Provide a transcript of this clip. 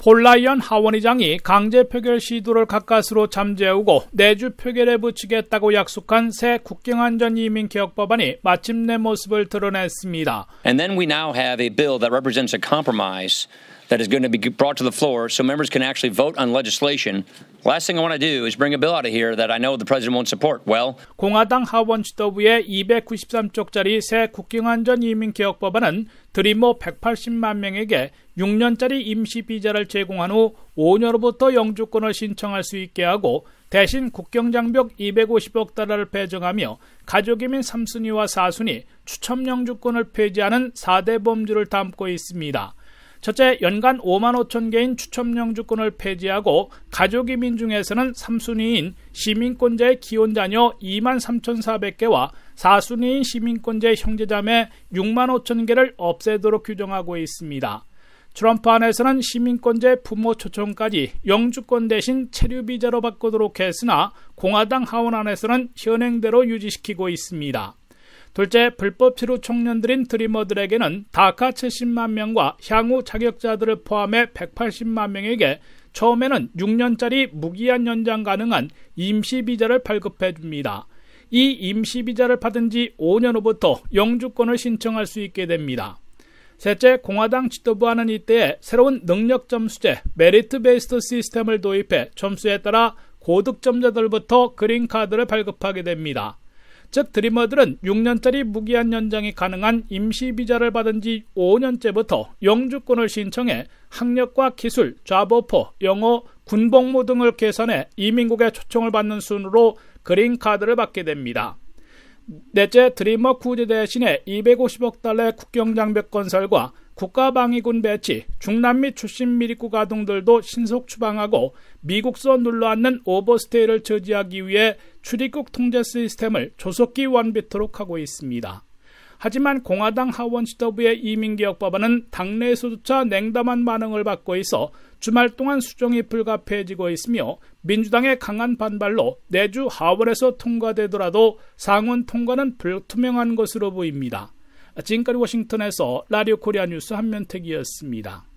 폴라이언 하원의장이 강제 표결 시도를 가까스로 잠재우고 내주 표결에 붙이겠다고 약속한 새 국경안전 이민 개혁 법안이 마침내 모습을 드러냈습니다. And then we now have a bill that represents a compromise that is going to be brought to the floor so members can actually vote on legislation. Last thing I want to do is bring a bill out of here that I know the president won't support. Well, 공화당 하원 지도부의 293쪽짜리 새 국경안전 이민 개혁 법안은 드리머 180만 명에게 6년짜리 임시 비자를 제공한 후 5년후부터 영주권을 신청할 수 있게 하고 대신 국경장벽 250억 달러를 배정하며 가족이민 3순위와 4순위 추첨 영주권을 폐지하는 4대 범주를 담고 있습니다. 첫째, 연간 5만 5천 개인 추첨 영주권을 폐지하고 가족 이민 중에서는 3순위인 시민권자의 기혼 자녀 2만 3,400개와 4순위인 시민권자의 형제자매 6만 5천 개를 없애도록 규정하고 있습니다. 트럼프 안에서는 시민권자의 부모 초청까지 영주권 대신 체류 비자로 바꾸도록 했으나 공화당 하원 안에서는 현행대로 유지시키고 있습니다. 둘째, 불법 체류 청년들인 드리머들에게는 다카 70만 명과 향후 자격자들을 포함해 180만 명에게 처음에는 6년짜리 무기한 연장 가능한 임시 비자를 발급해 줍니다. 이 임시 비자를 받은 지 5년 후부터 영주권을 신청할 수 있게 됩니다. 셋째, 공화당 지도부와는 이때에 새로운 능력 점수제 메리트 베이스트 시스템을 도입해 점수에 따라 고득점자들부터 그린카드를 발급하게 됩니다. 즉 드리머들은 6년짜리 무기한 연장이 가능한 임시 비자를 받은 지 5년째부터 영주권을 신청해 학력과 기술, 좌보포, 영어, 군복무 등을 계산해 이민국의 초청을 받는 순으로 그린카드를 받게 됩니다. 넷째, 드리머 구제 대신에 250억 달러의 국경장벽 건설과 국가방위군 배치, 중남미 출신 미리국 아동들도 신속 추방하고 미국서 눌러앉는 오버스테이를 저지하기 위해 출입국 통제 시스템을 조속히 완비토록 하고 있습니다. 하지만 공화당 하원 지도부의 이민개혁 법안은 당내에서조차 냉담한 반응을 받고 있어 주말 동안 수정이 불가피해지고 있으며 민주당의 강한 반발로 내주 하원에서 통과되더라도 상원 통과는 불투명한 것으로 보입니다. 지금까지 워싱턴에서 라디오 코리아 뉴스 한면택이었습니다.